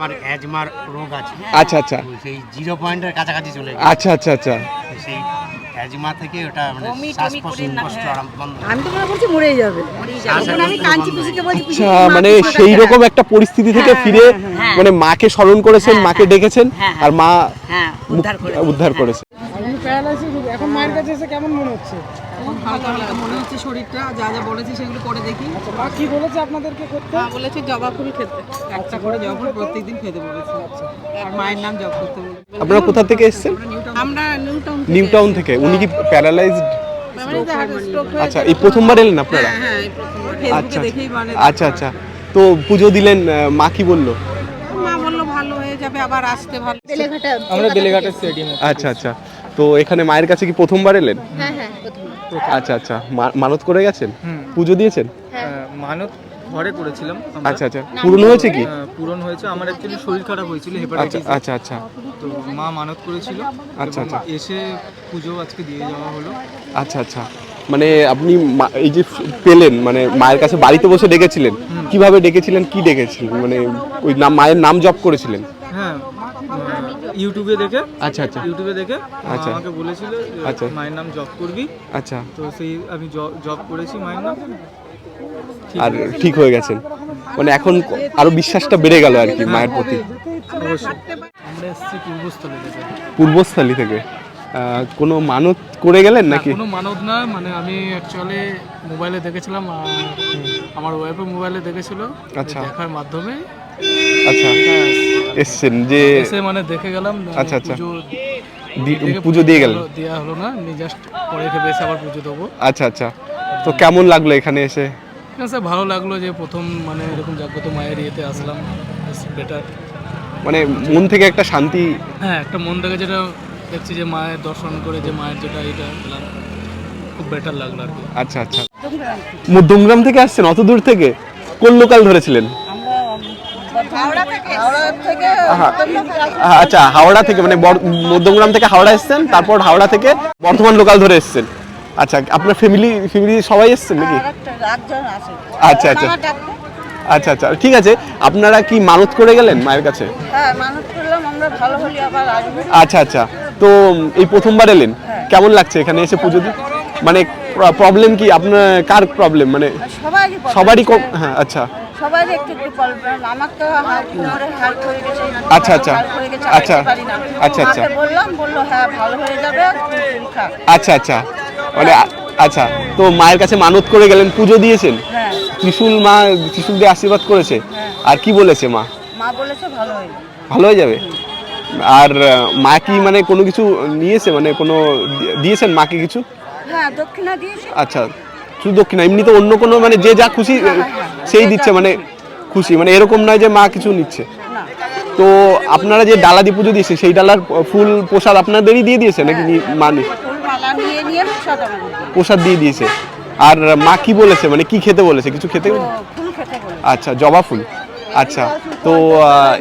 আমার অ্যাজমার রোগ আছে। আচ্ছা আচ্ছা। সেই জিরো পয়েন্টের কাছাকাছি চলে গেছে। আচ্ছা আচ্ছা আচ্ছা। সেই অ্যাজমা থেকে ওটা মানে বমি শ্বাস কষ্ট হ্যাঁ। আরম্ভ আমি তো মনে করছি মরেই যাবে। তখন আমি কাঞ্চি পিসিকে পিসি আচ্ছা মানে সেই রকম একটা পরিস্থিতি থেকে হ্যাঁ, ফিরে হ্যাঁ। মানে মাকে স্মরণ করেছেন মাকে। ডেকেছেন আর মা হ্যাঁ উদ্ধার করে উদ্ধার করেছে। এখন মায়ের কাছে এসে কেমন মনে হচ্ছে? হালকা হালকা মনে হচ্ছে শরীরটা যা যা বলেছে সেগুলো করে দেখি। আচ্ছা মা কি বলেছে আপনাদেরকে করতে মা বলেছে জবা ফুল খেতে। একটা করে জবা ফুল প্রত্যেকদিন খেতে বলেছে। আর মায়ের নাম জপ করতে বলেছে। আপনারা কোথা থেকে এসেছেন? আমরা নিউ টাউন নিউ টাউন থেকে উনি কি প্যারালাইজড আচ্ছা এই প্রথমবার এলেন আপনারা? হ্যাঁ প্রথমবার। আচ্ছা মানে আচ্ছা আচ্ছা। তো পুজো দিলেন মা কি বলল? মা বলল ভালো হয়ে যাবে আবার আসতে ভালো আমরা বেলেঘাটা স্টেডিয়ামে আচ্ছা আচ্ছা। তো এখানে মায়ের কাছে কি প্রথমবার এলেন? হ্যাঁ হ্যাঁ প্রথম আচ্ছা আচ্ছা। মানত করে গেছেন? পুজো দিয়েছেন? মানত ঘরে করেছিলাম। আচ্ছা আচ্ছা। পূরণ হয়েছে কি? পূরণ হয়েছে। আমার অ্যাকচুয়ালি শরীর খারাপ হয়েছিল আচ্ছা হেপাটাইটিস আচ্ছা আচ্ছা। তো মা মানত করেছিল। আচ্ছা, আচ্ছা। এসে পুজো আজকে দিয়ে যাওয়া হলো। আচ্ছা আচ্ছা। মানে আপনি এই যে পেলেন মানে মায়ের কাছে বাড়িতে বসে ডেকেছিলেন কীভাবে ডেকেছিলেন কি ডেকেছিলেন? মানে ওই নাম মায়ের নাম জপ করেছিলেন? হ্যাঁ ইউটিউবে দেখে আচ্ছা আচ্ছা। ইউটিউবে দেখে আচ্ছা। আমাকে বলেছিল আচ্ছা। মায়ের নাম জব করবি। আচ্ছা। তো সেই আমি জব করেছি মায়ের নাম। আর ঠিক হয়ে গেছেন মানে এখন আরও বিশ্বাসটা বেড়ে গেল আর কি মায়ের প্রতি। আমরা এসেছি পূর্বস্থলে থেকে। পূর্বস্থলী থেকে। কোনো মানত করে গেলেন নাকি? কোনো মানত না মানে আমি অ্যাকচুয়ালি মোবাইলে দেখেছিলাম আমার ওয়াইফও মোবাইলে দেখেছিল আচ্ছা। দেখার মাধ্যমে। আচ্ছা। এসছেন যে এসে মানে দেখে গেলাম আচ্ছা, আচ্ছা। পুজো দিয়ে গেলেন? দেওয়া হলো না আমি জাস্ট পরে খেয়ে এসে আবার পুজো দেবো। আচ্ছা আচ্ছা। তো কেমন লাগল এখানে এসে? ঠিক আছে ভালো লাগল যে প্রথম মানে এরকম জাগ্রত মায়ের ইয়েতে আসলাম বেটার মানে মন থেকে একটা শান্তি হ্যাঁ একটা মন থেকে যেটা দেখছি যে মায়ের দর্শন করে যে মায়ের যেটা এটা পেলাম খুব বেটার লাগল আর কি। আচ্ছা আচ্ছা। মধ্যমগ্রাম থেকে আসছেন অত দূর থেকে? কোন লোকাল ধরেছিলেন হাওড়া থেকে হাওড়া থেকে আহ, আচ্ছা হাওড়া থেকে মানে মধ্যমগ্রাম থেকে হাওড়া এসছেন তারপর হাওড়া থেকে বর্ধমান লোকাল ধরে এসছেন। আচ্ছা আপনার ফ্যামিলি ফ্যামিলি সবাই এসছেন নাকি? আচ্ছা আচ্ছা। আচ্ছা আচ্ছা ঠিক আছে। আপনারা কি মানত করে গেলেন মায়ের কাছে? হ্যাঁ আচ্ছা আচ্ছা। তো এই প্রথমবার এলেন? কেমন লাগছে এখানে এসে পুজো দিয়ে মানে প্রবলেম কি? আপনার কার প্রবলেম মানে সবারই। হ্যাঁ আচ্ছা। সবারই একটু একটু প্রবলেম আমার তো কোমরে হয়ে গেছে আচ্ছা, আচ্ছা। আচ্ছা। হাঁটতে পারি না। আচ্ছা, আচ্ছা। বললাম বলল হ্যাঁ ভালো হয়ে যাবে আচ্ছা আচ্ছা। মানে আচ্ছা তো মায়ের কাছে মানত করে গেলেন পুজো দিয়েছেন? হ্যাঁ। ত্রিশুল মা ত্রিশুল দিয়ে আশীর্বাদ করেছে। হ্যাঁ। আর কি বলেছে মা? মা বলেছে ভালো হয়ে যাবে। ভালো হয়ে যাবে? আর মা কি মানে কোনো কিছু নিয়েছে? মানে কোনো দিয়েছেন মাকে কিছু? হ্যাঁ দক্ষিণা দিয়েছে। আচ্ছা। শুধু দক্ষিণা এমনি তো অন্য কোনো মানে যে যা খুশি হ্যাঁ, হ্যাঁ, হ্যাঁ। সেই দিচ্ছে মানে খুশি। মানে এরকম নয় যে মা কিছু নিচ্ছে। তো আপনারা যে ডালা দিয়ে পুজো দিয়েছে সেই ডালার ফুল প্রসাদ আপনাদেরই দিয়ে দিয়েছে নাকি নি- মা নি- ফুল মালা নিয়ে নিয়ে সাদা মালা প্রসাদ দিয়ে দিয়েছে। আর মা কি বলেছে? মানে কি খেতে বলেছে? কিছু খেতে আচ্ছা জবা ফুল। আচ্ছা তো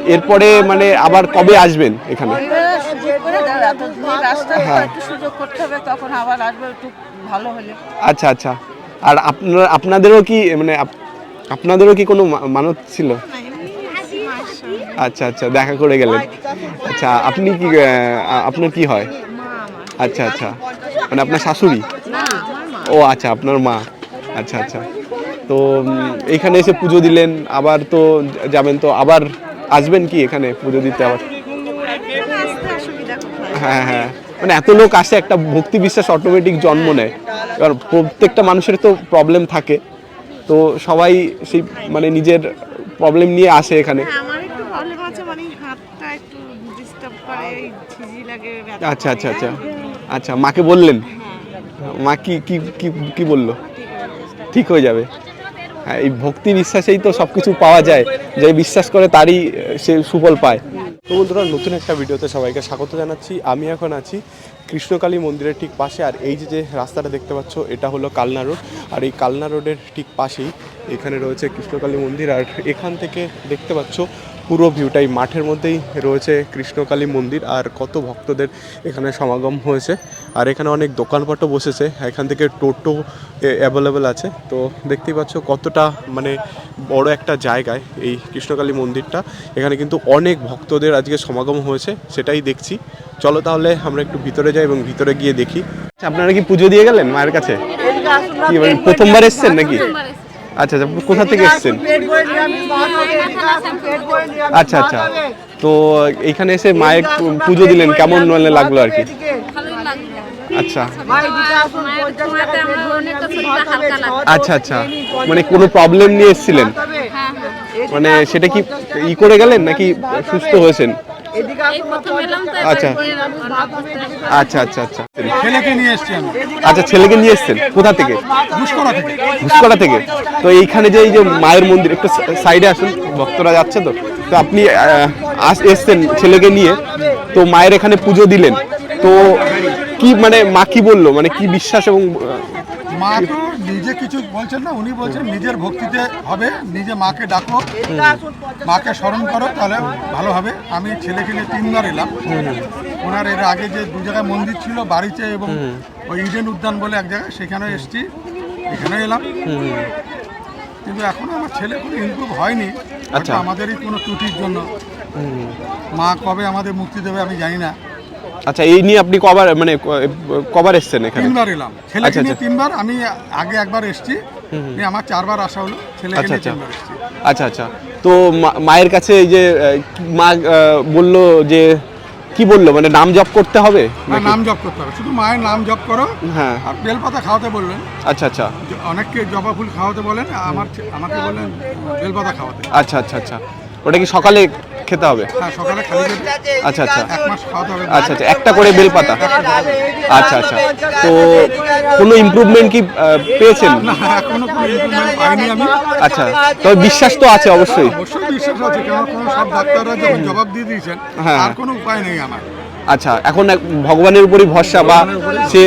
এরপরে মানে আবার কবে আসবেন এখানে? হ্যাঁ। আচ্ছা আচ্ছা। আর আপনার, আপনাদেরও কি মানে আপনাদেরও কি কোনো মানত ছিল? আচ্ছা আচ্ছা দেখা করে গেলেন। আচ্ছা আপনি কি আপনার কি হয়? আচ্ছা আচ্ছা। মানে আপনার শাশুড়ি? ও আচ্ছা আপনার মা। আচ্ছা আচ্ছা। তো এখানে এসে পুজো দিলেন, আবার তো যাবেন, তো আবার আসবেন কি এখানে পুজো দিতে আবার? হ্যাঁ হ্যাঁ। মানে এত লোক আসে, একটা ভক্তি বিশ্বাস অটোমেটিক জন্ম নেয়। এবার প্রত্যেকটা মানুষের তো প্রবলেম থাকে। তো সবাই সেই মানে নিজের প্রবলেম নিয়ে আসে এখানে। আমার একটু প্রবলেম আছে মানে হাতটা একটু ডিস্টার্ব করে ঝিঝি লাগে আচ্ছা আচ্ছা আচ্ছা। আচ্ছা মাকে বললেন? মা কি কি কি কি বলল? ঠিক হয়ে যাবে হ্যাঁ এই ভক্তি বিশ্বাসেই তো সব কিছু পাওয়া যায়। যে বিশ্বাস করে তারই সে সুফল পায়। তো বন্ধুরা নতুন একটা ভিডিওতে সবাইকে স্বাগত জানাচ্ছি। আমি এখন আছি কৃষ্ণকালী মন্দিরের ঠিক পাশে, আর এই যে যে রাস্তাটা দেখতে পাচ্ছ, এটা হলো কালনা রোড। আর এই কালনা রোডের ঠিক পাশেই এখানে রয়েছে কৃষ্ণকালী মন্দির আর এখান থেকে দেখতে পাচ্ছ পুরো ভিউটাই মাঠের মধ্যেই রয়েছে কৃষ্ণকালী মন্দির আর কত ভক্তদের এখানে সমাগম হয়েছে। আর এখানে অনেক দোকানপাটও বসেছে। এখান থেকে টোটো অ্যাভেলেবেল আছে। তো দেখতেই পাচ্ছ কতটা মানে বড় একটা জায়গায় এই কৃষ্ণকালী মন্দিরটা। এখানে কিন্তু অনেক ভক্তদের আজকে সমাগম হয়েছে সেটাই দেখছি। চলো তাহলে আমরা একটু ভিতরে যাই এবং ভিতরে গিয়ে দেখি। আচ্ছা, আপনারা কি পুজো দিয়ে গেলেন মায়ের কাছে? কি মানে প্রথমবার এসছেন নাকি? আচ্ছা আচ্ছা কোথা থেকে এসছেন? আচ্ছা আচ্ছা। তো এইখানে এসে মায়ের পুজো দিলেন কেমন মানে লাগল আর কি? আচ্ছা। আচ্ছা আচ্ছা। পঞ্চাশ মানে কোনো প্রবলেম নিয়ে এসেছিলেন? মানে সেটা কি ই করে গেলেন নাকি সুস্থ হয়েছেন? আচ্ছা। আচ্ছা আচ্ছা আচ্ছা। ছেলেকে নিয়ে আচ্ছা ছেলেকে নিয়ে এসেছেন? কোথা থেকে? তো এইখানে যে এই যে মায়ের মন্দির একটু সাইডে আসুন ভক্তরা যাচ্ছে তো। তো আপনি আস- এসছেন ছেলেকে নিয়ে। তো মায়ের এখানে পুজো দিলেন। তো কি মানে মা কি বলল? মানে কি বিশ্বাস এবং মা তো নিজে কিছু বলছেন না উনি বলছেন নিজের ভক্তিতে হবে নিজে মাকে ডাকো মাকে স্মরণ করো তাহলে ভালো হবে। আমি ছেলেকে নিয়ে তিনবার এলাম। ওনার এর আগে যে দু জায়গায় মন্দির ছিল বাড়িতে এবং ওই ইডেন উদ্যান বলে এক জায়গায় সেখানে এসছি এখানে এলাম। কিন্তু এখনও আমার ছেলে কোনো ইমপ্রুভ হয়নি আচ্ছা। আমাদেরই কোনো ত্রুটির জন্য। মা কবে আমাদের মুক্তি দেবে আমি জানি না। আচ্ছা এই নিয়ে আপনি কবার মানে কবার এসছেন এখানে? তিনবার এলাম। ছেলেকে আচ্ছা, নিয়ে আচ্ছা। তিনবার আমি আগে একবার এসছি। আমার চারবার আসা হলো। ছেলেকে আচ্ছা নিয়ে আচ্ছা। তিনবার এসছি। আচ্ছা আচ্ছা। তো মায়ের কাছে এই যে মা বলল যে কি বলল? মানে নাম জপ করতে হবে? নাম জপ করতে হবে। শুধু মায়ের নাম জপ করো। হ্যাঁ। আর বেলপাতা খাওয়াতে বললেন। আচ্ছা আচ্ছা। অনেককে জবা ফুল খাওয়াতে বলেন। আমার আমাকে বললেন বেলপাতা খাওয়াতে। আচ্ছা আচ্ছা আচ্ছা। ওটা কি সকালে খেতে হবে? হ্যাঁ আচ্ছা আচ্ছা। আচ্ছা আচ্ছা একটা করে বেলপাতা। আচ্ছা আচ্ছা। তো। কোনো ইমপ্রুভমেন্ট কি পেয়েছেন? আচ্ছা তবে বিশ্বাস তো আছে অবশ্যই। অবশ্যই বিশ্বাস আছে কেন কোনো সব ডাক্তাররা যখন জবাব দিয়ে দিয়েছেন হ্যাঁ। আর কোনো উপায় নেই আমার। আচ্ছা এখন ভগবানের উপরই ভরসা বা সে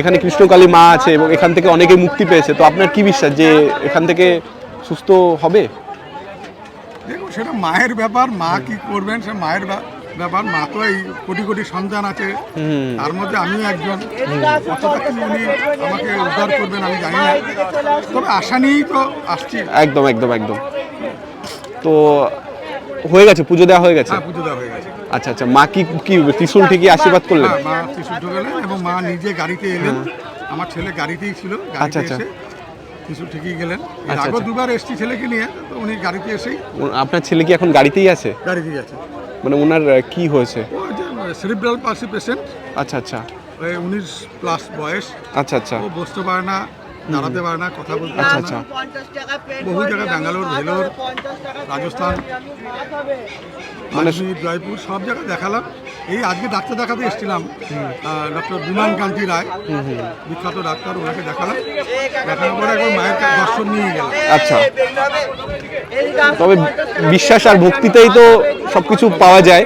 এখানে কৃষ্ণকালী মা আছে এবং এখান থেকে অনেকে মুক্তি পেয়েছে। তো আপনার কি বিশ্বাস যে এখান থেকে সুস্থ হবে? দেখুন সেটা মায়ের ব্যাপার মা কি করবেন সে মায়ের ব্যাপার মা তো এই কোটি কোটি সন্তান আছে। তার মধ্যে আমিও একজন। কতটা কি উনি আমাকে উদ্ধার করবেন আমি জানি না। তবে আশা নিয়েই তো আসছি। একদম একদম একদম। তো হয়ে গেছে পুজো দেওয়া হয়ে গেছে? হ্যাঁ পুজো দেওয়া হয়ে গেছে। আচ্ছা আচ্ছা মা কি কি ত্রিশুল ঠিকই আশীর্বাদ করলেন? হ্যাঁ মা ত্রিশুদ্ধ গেলেন এবং মা নিজে গাড়িতে এলেন। আমার ছেলে গাড়িতেই ছিল আচ্ছা, আচ্ছা। ত্রিশুল ঠিকই গেলেন। আচ্ছা, আগেও আচ্ছা। দুবার এসছি ছেলেকে নিয়ে তো উনি গাড়িতে এসেই আপনার ছেলে কি এখন গাড়িতেই আছে? গাড়িতেই আছে। মানে ওনার কি হয়েছে? Cerebral palsy patient. আচ্ছা আচ্ছা। উনিশ প্লাস বয়স। আচ্ছা আচ্ছা। ও বসতে পারে না। দাঁড়াতে পারে না কথা বলতে আচ্ছা, পারে আচ্ছা। না পেট বহু জায়গায় ব্যাঙ্গালোর, ভেলোর, রাজস্থান। হবে। মানে আজমির জয়পুর সব জায়গায় দেখালাম। এই আজকে ডাক্তার দেখাতে এসেছিলাম ডক্টর বিমান কান্তি রায়। বিখ্যাত ডাক্তার ওনাকে দেখালাম। দেখানোর পরে একবার মায়ের দর্শন নিয়ে গেলাম। আচ্ছা। তবে বিশ্বাস আর ভক্তিতেই তো সবকিছু পাওয়া যায়।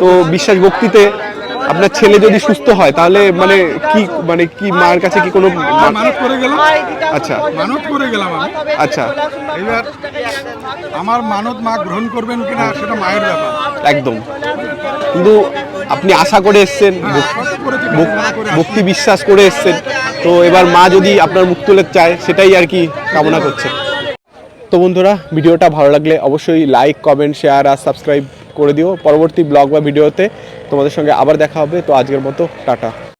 তো বিশ্বাস ভক্তিতে আপনার ছেলে যদি সুস্থ হয় তাহলে মানে কি মানে কি মার কাছে কি কোনো মানত করে গেলাম আচ্ছা। মানত করে গেলাম আমি আচ্ছা। এবার। আমার মানত মা গ্রহণ করবেন কিনা সেটা মায়ের ব্যাপার একদম কিন্তু আপনি আশা করে এসছেন আসছি। ভক্তি বিশ্বাস করে এসছেন তো এবার মা যদি আপনার মুখ তুলে চায় সেটাই আর কি কামনা করছে তো বন্ধুরা ভিডিওটা ভালো লাগলে অবশ্যই লাইক কমেন্ট শেয়ার আর সাবস্ক্রাইব করে দিও। পরবর্তী ব্লগ বা ভিডিওতে তোমাদের সঙ্গে আবার দেখা হবে। তো আজকের মতো, টাটা।